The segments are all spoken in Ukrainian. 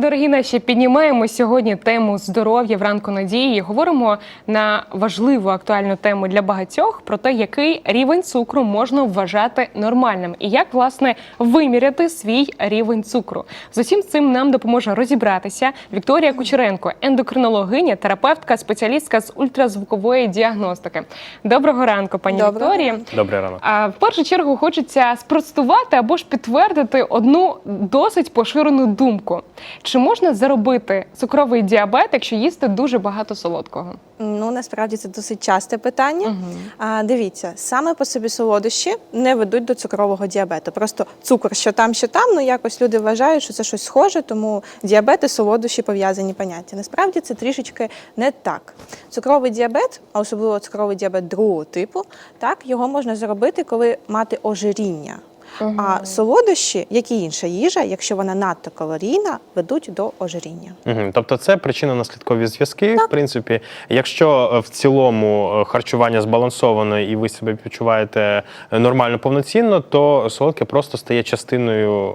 Дорогі наші, піднімаємо сьогодні тему здоров'я в ранку надії. Говоримо на важливу актуальну тему для багатьох про те, який рівень цукру можна вважати нормальним, і як власне виміряти свій рівень цукру. З усім цим нам допоможе розібратися Вікторія Кучеренко, ендокринологиня, терапевтка, спеціалістка з ультразвукової діагностики. Доброго ранку, пані Доброго Вікторії. Добрий ранок. А в першу чергу хочеться спростувати або ж підтвердити одну досить поширену думку: чи можна заробити цукровий діабет, якщо їсти дуже багато солодкого? Ну насправді це досить часте питання. А, дивіться, саме по собі солодощі не ведуть до цукрового діабету. Просто цукор, що там, що там. Ну якось люди вважають, що це щось схоже, тому діабет і солодощі пов'язані поняття. Насправді це трішечки не так. Цукровий діабет, а особливо цукровий діабет другого типу, так його можна зробити, коли мати ожиріння. А солодощі, як і інша їжа, якщо вона надто калорійна, ведуть до ожиріння. Угу. Тобто це причинно-наслідкові зв'язки. Так. В принципі, якщо е, в цілому е, харчування збалансовано і ви себе відчуваєте е, нормально повноцінно, то солодке просто стає частиною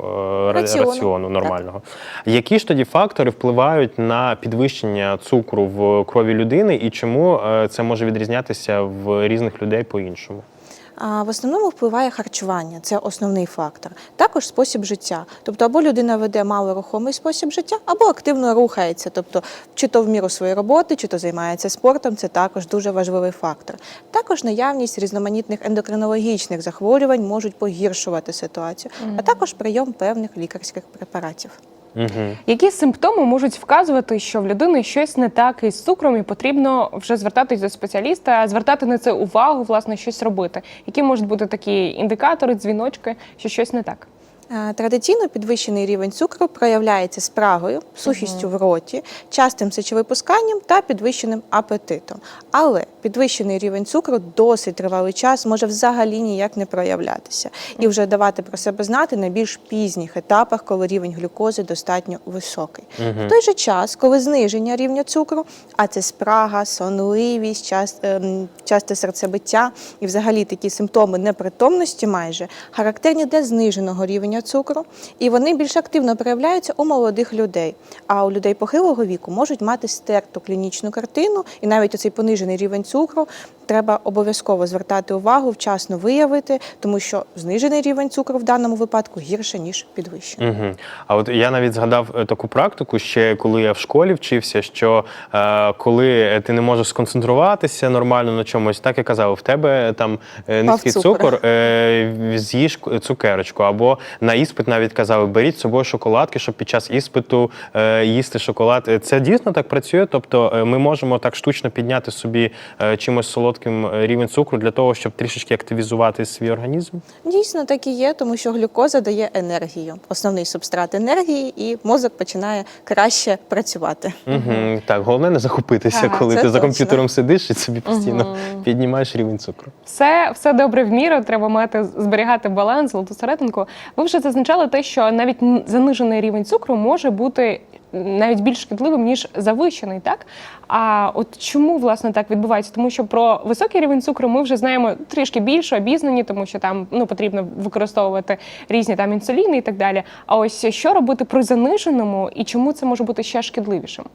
е, Раціону. раціону нормального. Які ж тоді фактори впливають на підвищення цукру в крові людини, і чому е, це може відрізнятися в різних людей по-іншому? А в основному впливає харчування, це основний фактор. Також спосіб життя. Тобто, або людина веде малорухомий спосіб життя, або активно рухається. Тобто, чи то в міру своєї роботи, чи то займається спортом, це також дуже важливий фактор. Також наявність різноманітних ендокринологічних захворювань можуть погіршувати ситуацію, а також прийом певних лікарських препаратів. Угу. Які симптоми можуть вказувати, що в людини щось не так із цукром, і потрібно вже звертатись до спеціаліста, звертати на це увагу, власне, щось робити? Які можуть бути такі індикатори, дзвіночки, що щось не так? Е, Традиційно підвищений рівень цукру проявляється спрагою, сухістю в роті, частим сечовипусканням та підвищеним апетитом. Але підвищений рівень цукру досить тривалий час може взагалі ніяк не проявлятися і вже давати про себе знати на більш пізніх етапах, коли рівень глюкози достатньо високий. В той же час, коли зниження рівня цукру, а це спрага, сонливість, ем, часте серцебиття і взагалі такі симптоми непритомності майже характерні для зниженого рівня цукру, і вони більш активно проявляються у молодих людей. А у людей похилого віку можуть мати стерту клінічну картину, і навіть оцей понижений рівень цукру треба обов'язково звертати увагу, вчасно виявити, тому що знижений рівень цукру в даному випадку гірше ніж підвищений. Угу. А от я навіть згадав е, таку практику, ще коли я в школі вчився, що е, коли ти не можеш сконцентруватися нормально на чомусь, так я казав, в тебе там е, низький цукор. цукор, е, з'їж цукерочку. Або на іспит навіть казали, беріть з собою шоколадки, щоб під час іспиту е, їсти шоколад. Е, Це дійсно так працює. Тобто е, ми можемо так штучно підняти собі е, чимось солодким рівень цукру для того, щоб трішечки активізувати свій організм. Дійсно, так і є, тому що глюкоза дає енергію, основний субстрат енергії, і мозок починає краще працювати. Угу. Так, головне не захопитися, Ага, коли ти за комп'ютером сидиш і собі постійно піднімаєш рівень цукру. Все, все добре в міру. Треба мати зберігати баланс, золоту серединку. Ви вже зазначали те, що навіть занижений рівень цукру може бути навіть більш шкідливим ніж завищений, так? А от чому власне так відбувається? Тому що про високий рівень цукру ми вже знаємо трішки більше обізнані, тому що там ну потрібно використовувати різні там інсуліни і так далі. А ось що робити при заниженому і чому це може бути ще шкідливішим?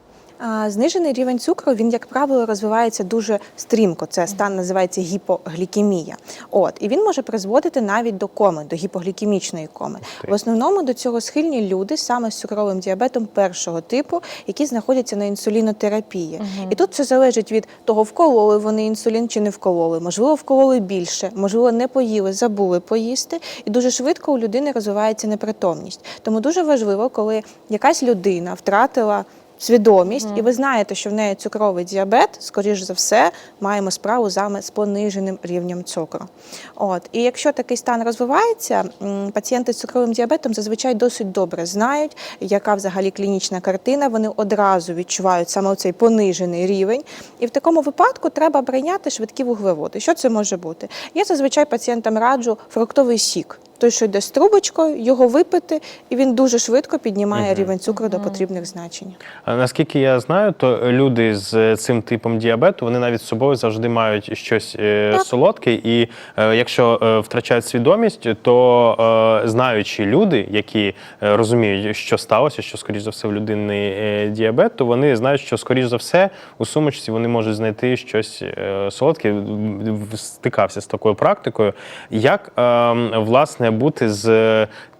Знижений рівень цукру він, як правило, розвивається дуже стрімко. Це стан називається гіпоглікемія. От і він може призводити навіть до коми, до гіпоглікемічної коми. В основному до цього схильні люди саме з цукровим діабетом першого типу, які знаходяться на інсулінотерапії. І тут все залежить від того, вкололи вони інсулін чи не вкололи. Можливо, вкололи більше, можливо, не поїли, забули поїсти. І дуже швидко у людини розвивається непритомність. Тому дуже важливо, коли якась людина втратила свідомість, і ви знаєте, що в неї цукровий діабет, скоріш за все, маємо справу саме з пониженим рівнем цукру. От і якщо такий стан розвивається, пацієнти з цукровим діабетом зазвичай досить добре знають, яка взагалі клінічна картина. Вони одразу відчувають саме цей понижений рівень. І в такому випадку треба прийняти швидкі вуглеводи. Що це може бути? Я зазвичай пацієнтам раджу фруктовий сік. Той, що йде з трубочкою, його випити, і він дуже швидко піднімає рівень цукру до потрібних значень. А Наскільки я знаю, то люди з цим типом діабету вони навіть з собою завжди мають щось е, Так. солодке, і е, якщо е, втрачають свідомість, то е, знаючи люди, які е, розуміють, що сталося, що скоріш за все в людини е, діабет, то вони знають, що скоріш за все у сумочці вони можуть знайти щось е, солодке. Стикався з такою практикою. Як е, бути з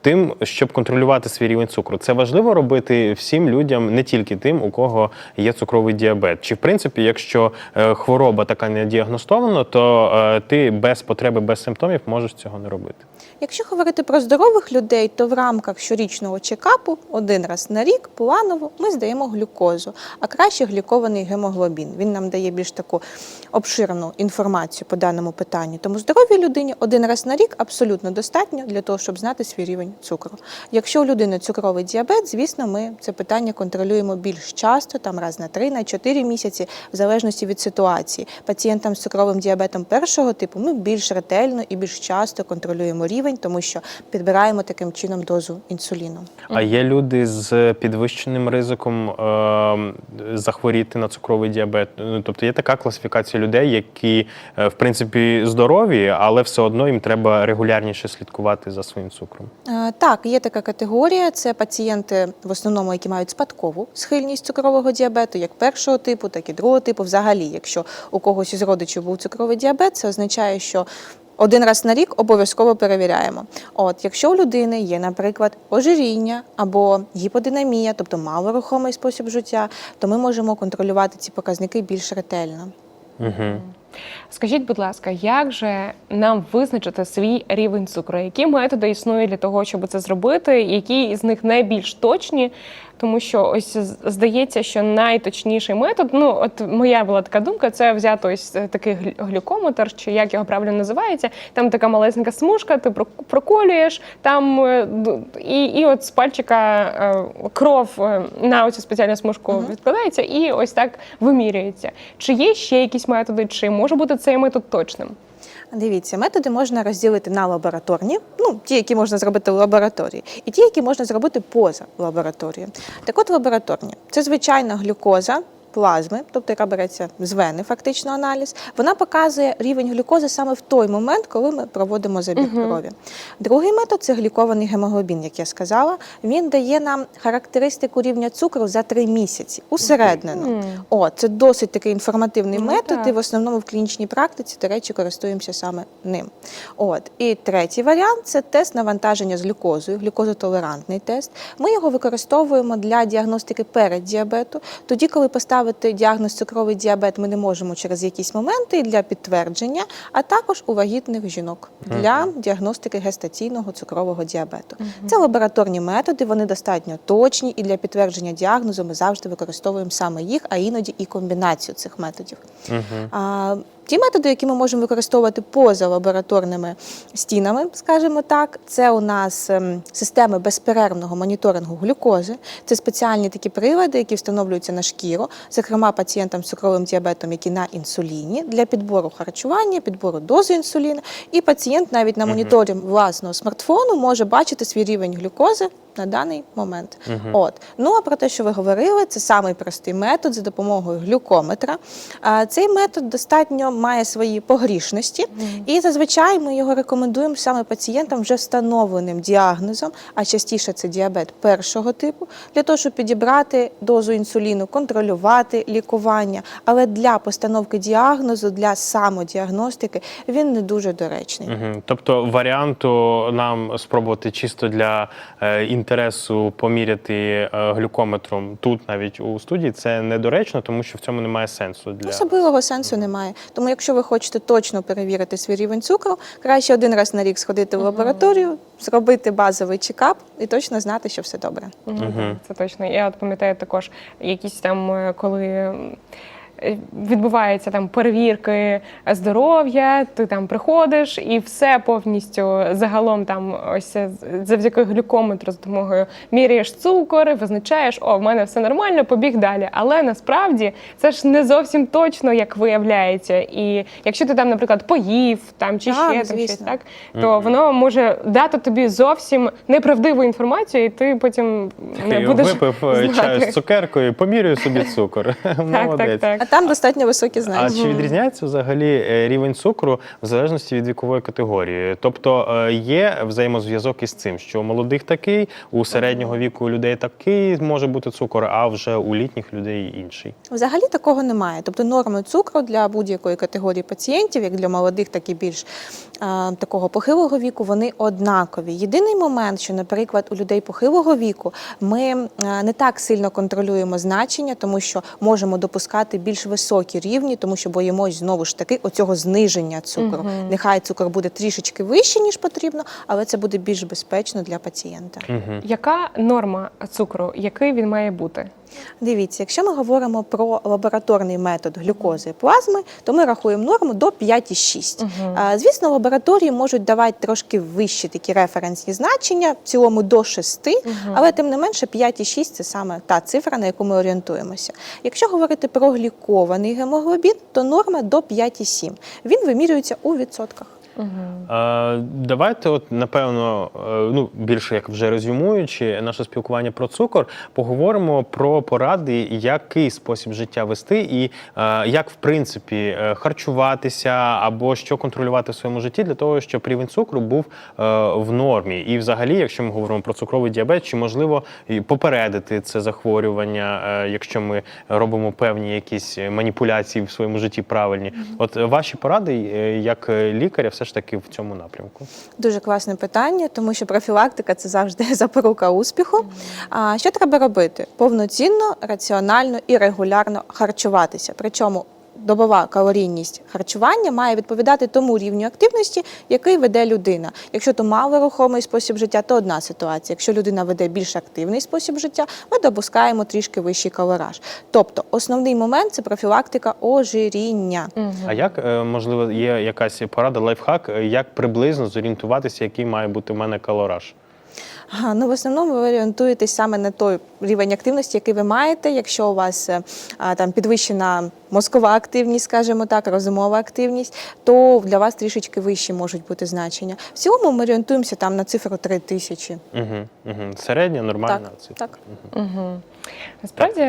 тим, щоб контролювати свій рівень цукру. Це важливо робити всім людям, не тільки тим, у кого є цукровий діабет. Чи в принципі, якщо е, хвороба така не діагностована, то е, ти без потреби, без симптомів можеш цього не робити. Якщо говорити про здорових людей, то в рамках щорічного чекапу один раз на рік планово ми здаємо глюкозу, а краще глікований гемоглобін. Він нам дає більш таку обширну інформацію по даному питанню. Тому здоровій людині один раз на рік абсолютно достатньо для того, щоб знати свій рівень цукру. Якщо у людини цукровий діабет, звісно, ми це питання контролюємо більш часто, там раз на три, на чотири місяці, в залежності від ситуації. Пацієнтам з цукровим діабетом першого типу ми більш ретельно і більш часто контролюємо рівень, тому що підбираємо таким чином дозу інсуліну. А є люди з підвищеним ризиком е, захворіти на цукровий діабет. Ну, Тобто є така класифікація людей, які е, в принципі здорові, але все одно їм треба регулярніше слідкувати за своїм цукром. Е, Так, є така категорія. Це пацієнти, в основному, які мають спадкову схильність цукрового діабету, як першого типу, так і другого типу. Взагалі, якщо у когось із родичів був цукровий діабет, це означає, що один раз на рік обов'язково перевіряємо. От, якщо у людини є, наприклад, ожиріння або гіподинамія, тобто малорухомий спосіб життя, то ми можемо контролювати ці показники більш ретельно. Угу. Скажіть, будь ласка, як же нам визначити свій рівень цукру? Які методи існують для того, щоб це зробити? Які з них найбільш точні? Тому що ось здається, що найточніший метод, ну от моя була така думка, це взяти ось е, такий глю- глюкометр, чи як його правильно називається. Там така малесенька смужка, ти прок- проколюєш там е, і, і от з пальчика е, кров на оцю спеціальну смужку Мгм. відкладається і ось так вимірюється. Чи є ще якісь методи, чи може бути цей метод точним? Дивіться, методи можна розділити на лабораторні, ну ті, які можна зробити в лабораторії, і ті, які можна зробити поза лабораторією. Так от лабораторні це звичайна глюкоза. Плазми, тобто яка береться з вени, фактично аналіз, вона показує рівень глюкози саме в той момент, коли ми проводимо забір Мгм. крові. Другий метод це глікований гемоглобін, як я сказала. Він дає нам характеристику рівня цукру за три місяці, усереднено. Мгм. О, це досить такий інформативний Ну, метод, так. і в основному в клінічній практиці, до речі, користуємося саме ним. От і третій варіант це тест навантаження з глюкозою, глюкозотолерантний тест. Ми його використовуємо для діагностики переддіабету. Тоді, коли поставити діагноз цукровий діабет, ми не можемо через якісь моменти і для підтвердження, а також у вагітних жінок для діагностики гестаційного цукрового діабету. Це лабораторні методи, вони достатньо точні, і для підтвердження діагнозу ми завжди використовуємо саме їх, а іноді і комбінацію цих методів. Ті методи, які ми можемо використовувати поза лабораторними стінами, скажімо так, це у нас ем, системи безперервного моніторингу глюкози. Це спеціальні такі прилади, які встановлюються на шкіру, зокрема пацієнтам з цукровим діабетом, які на інсуліні для підбору харчування, підбору дози інсуліну. І пацієнт навіть на моніторі власного смартфону може бачити свій рівень глюкози. На даний момент, Мгм. от ну а про те, що ви говорили, це самий простий метод за допомогою глюкометра. А, Цей метод достатньо має свої погрішності, і зазвичай ми його рекомендуємо саме пацієнтам вже встановленим діагнозом, а частіше це діабет першого типу, для того, щоб підібрати дозу інсуліну, контролювати лікування. Але для постановки діагнозу, для самодіагностики він не дуже доречний. Угу. Тобто варіанту нам спробувати чисто для е, інтересу поміряти е, глюкометром тут, навіть у студії, це недоречно, тому що в цьому немає сенсу для Особливого сенсу немає. Тому, якщо ви хочете точно перевірити свій рівень цукру, краще один раз на рік сходити в лабораторію, зробити базовий чекап і точно знати, що все добре. Мгм. Це точно. Я от пам'ятаю також якісь там, е, коли. Відбуваються там перевірки здоров'я, ти там приходиш і все повністю загалом там ось завдяки глюкометру з допомогою міряєш цукор, визначаєш, о, в мене все нормально, побіг далі. Але насправді це ж не зовсім точно, як виявляється. І якщо ти там, наприклад, поїв там чи Так, ще там щось, так то воно може дати тобі зовсім неправдиву інформацію, і ти потім не будеш випив е, знати. чаю з цукеркою, помірюю собі цукор. Так, Молодець. так, А так. Там достатньо високі А знання. чи відрізняється взагалі е, рівень цукру в залежності від вікової категорії? Тобто е, є взаємозв'язок із цим, що у молодих такий, у середнього віку людей такий може бути цукор, а вже у літніх людей інший. Взагалі такого немає. Тобто норми цукру для будь-якої категорії пацієнтів, як для молодих, так і більш а, такого похилого віку, вони однакові. Єдиний момент, що, наприклад, у людей похилого віку ми а, не так сильно контролюємо значення, тому що можемо допускати більш високі рівні, тому що боїмось знову ж таки оцього зниження цукру. Нехай цукор буде трішечки вищий, ніж потрібно, але це буде більш безпечно для пацієнта. Яка норма цукру, який він має бути? Дивіться, якщо ми говоримо про лабораторний метод глюкози плазми, то ми рахуємо норму до 5,6. А, Звісно, лабораторії можуть давати трошки вищі такі референсні значення, в цілому до 6, але тим не менше 5,6 це саме та цифра, на яку ми орієнтуємося. Якщо говорити про глікований гемоглобін, то норма до 5,7. Він вимірюється у відсотках. Е, Давайте, от напевно, е, ну більше як вже резюмуючи наше спілкування про цукор, поговоримо про поради, який спосіб життя вести, і е, як в принципі харчуватися або що контролювати в своєму житті для того, щоб рівень цукру був е, в нормі. І, взагалі, якщо ми говоримо про цукровий діабет, чи можливо попередити це захворювання, е, якщо ми робимо певні якісь маніпуляції в своєму житті правильні. От е, ваші поради як лікаря, все ж таки в цьому напрямку. Дуже класне питання, тому що профілактика це завжди запорука успіху. А що треба робити? Повноцінно, раціонально і регулярно харчуватися. Причому добова калорійність харчування має відповідати тому рівню активності, який веде людина. Якщо то малорухомий спосіб життя, то одна ситуація. Якщо людина веде більш активний спосіб життя, ми допускаємо трішки вищий калораж. Тобто, основний момент це профілактика ожиріння. А як е, можливо є якась порада, лайфхак, е, як приблизно зорієнтуватися, який має бути в мене калораж? Ну в основному ви орієнтуєтесь саме на той рівень активності, який ви маєте. Якщо у вас е, там підвищена мозкова активність, скажімо так, розумова активність, то для вас трішечки вищі можуть бути значення. В цілому ми орієнтуємося там на цифру 3 тисячі. Угу, угу. Середня, нормальна Так, цифра. так. Угу. Насправді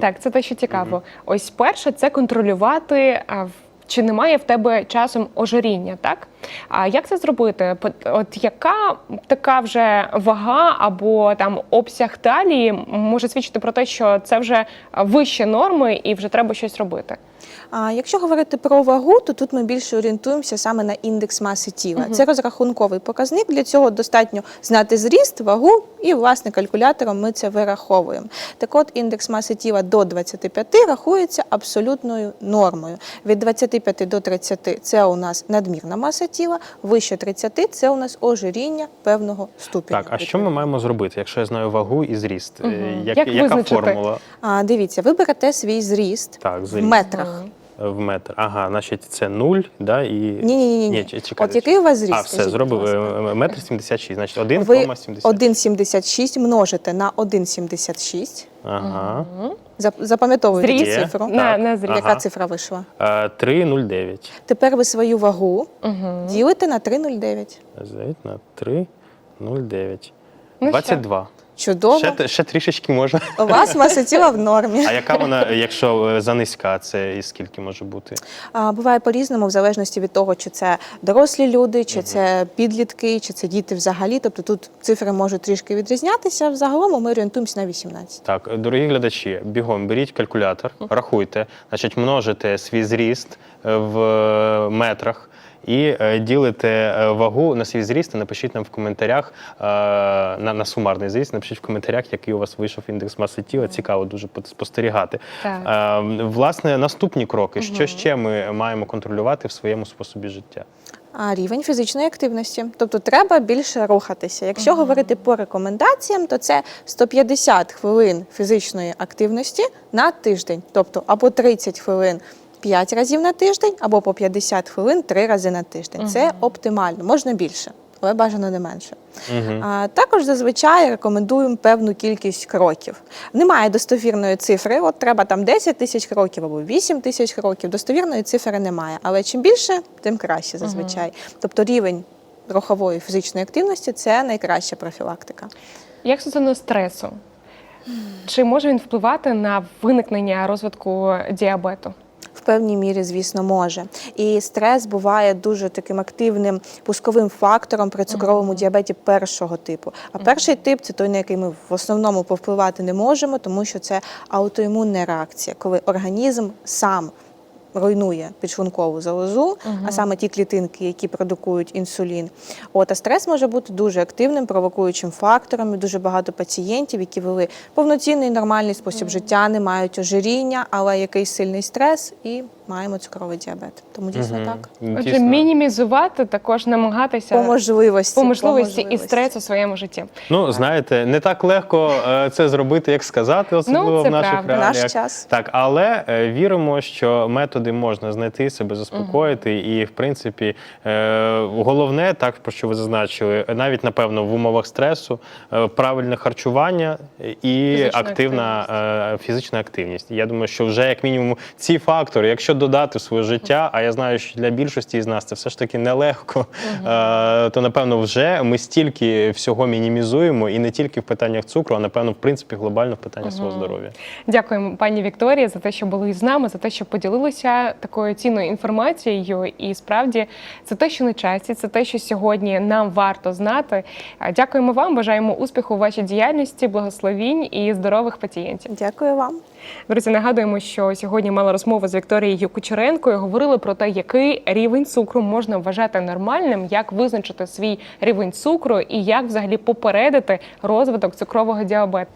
так, це те, що цікаво. Ось перше, це контролювати. Чи немає в тебе часом ожиріння, так? А як це зробити? От яка така вже вага або там обсяг талії може свідчити про те, що це вже вище норми і вже треба щось робити? А якщо говорити про вагу, то тут ми більше орієнтуємося саме на індекс маси тіла. Це розрахунковий показник. Для цього достатньо знати зріст, вагу, і власне калькулятором ми це вираховуємо. Так от індекс маси тіла до 25 рахується абсолютною нормою. Від 25 до 30 це у нас надмірна маса тіла, вище 30 це у нас ожиріння певного ступеня. Так, а що ми маємо зробити, якщо я знаю вагу і зріст? Мгм. Як, Як яка визначити? формула А, дивіться, ви берете свій зріст Так, в метрах. Е, в метр? Ага, значить це 0, да, і... Ні, ні, ні, ні. Ні, чекайте, От який у вас зріст? А, все, скажіть, зробив будь ласка? е, метр 76, значить Ви 1,70. 1,76 множите на 1,76. Ага. Зап- Запам'ятовуєте Зріст? цю цифру. Так. на зріст. Яка Ага. цифра вийшла? Е, 3,09. Тепер ви свою вагу Угу. ділите на 3,09. Звідь на 3,09. Ну що? 22. Чудово. Ще, ще трішечки можна. У вас маса тіла в нормі. А яка вона, якщо е, занизька, це і скільки може бути? А, буває по-різному, в залежності від того, чи це дорослі люди, чи це підлітки, чи це діти взагалі. Тобто тут цифри можуть трішки відрізнятися. Взагалом ми орієнтуємося на 18. Так, дорогі глядачі, бігом беріть калькулятор, рахуйте, значить, множите свій зріст е, в е, метрах. І е, ділите е, вагу на свій зріст напишіть нам в коментарях е, на, на сумарний зріст. Напишіть в коментарях, який у вас вийшов індекс маси тіла. Цікаво дуже спостерігати. Так. Власне, наступні кроки. Що ще ми маємо контролювати в своєму способі життя? а, рівень фізичної активності. Тобто треба більше рухатися. Якщо говорити по рекомендаціям, то це 150 хвилин фізичної активності на тиждень, тобто або 30 хвилин. 5 разів на тиждень або по 50 хвилин 3 рази на тиждень. Це оптимально, можна більше, але бажано не менше. А, також зазвичай рекомендуємо певну кількість кроків. Немає достовірної цифри, от треба там 10 тисяч кроків або 8 тисяч кроків. Достовірної цифри немає. Але чим більше, тим краще зазвичай. Тобто рівень рухової фізичної активності це найкраща профілактика. Як стосовно стресу? Чи може він впливати на виникнення розвитку діабету? В певній мірі, звісно, може. І стрес буває дуже таким активним пусковим фактором при цукровому діабеті першого типу. А перший тип це той, на який ми в основному повпливати не можемо, тому що це аутоімунна реакція, коли організм сам. Руйнує підшлункову залозу, а саме ті клітинки, які продукують інсулін. От а стрес може бути дуже активним, провокуючим фактором. І Дуже багато пацієнтів, які вели повноцінний нормальний спосіб життя, не мають ожиріння, але якийсь сильний стрес, і маємо цукровий діабет. Тому дійсно Мгм. так. Отже, Дійсно. мінімізувати також намагатися По можливості. по можливості і можливості. стрес у своєму житті. Ну, знаєте, не так легко е, це зробити, як сказати, особливо Ну, це в наших правда. реаліях. Наш час. Так, але е, віримо, що методи можна знайти, себе заспокоїти, і в принципі е, головне, так про що ви зазначили, навіть напевно в умовах стресу, е, правильне харчування і Фізична активна е, фізична активність. Я думаю, що вже як мінімум ці фактори, якщо додати в своє життя, а я знаю, що для більшості з нас це все ж таки нелегко, е, то напевно вже ми стільки всього мінімізуємо, і не тільки в питаннях цукру, а напевно, в принципі, глобально в питаннях свого здоров'я. Дякуємо, пані Вікторії, за те, що були з нами, за те, що поділилися такою цінною інформацією. І справді це те, що на часі, це те, що сьогодні нам варто знати. Дякуємо вам, бажаємо успіху у вашій діяльності, благословінь і здорових пацієнтів. Дякую вам. Друзі, нагадуємо, що сьогодні мала розмову з Вікторією Кучеренкою. Говорили про те, який рівень цукру можна вважати нормальним, як визначити свій рівень цукру і як взагалі попередити розвиток цукрового діабету.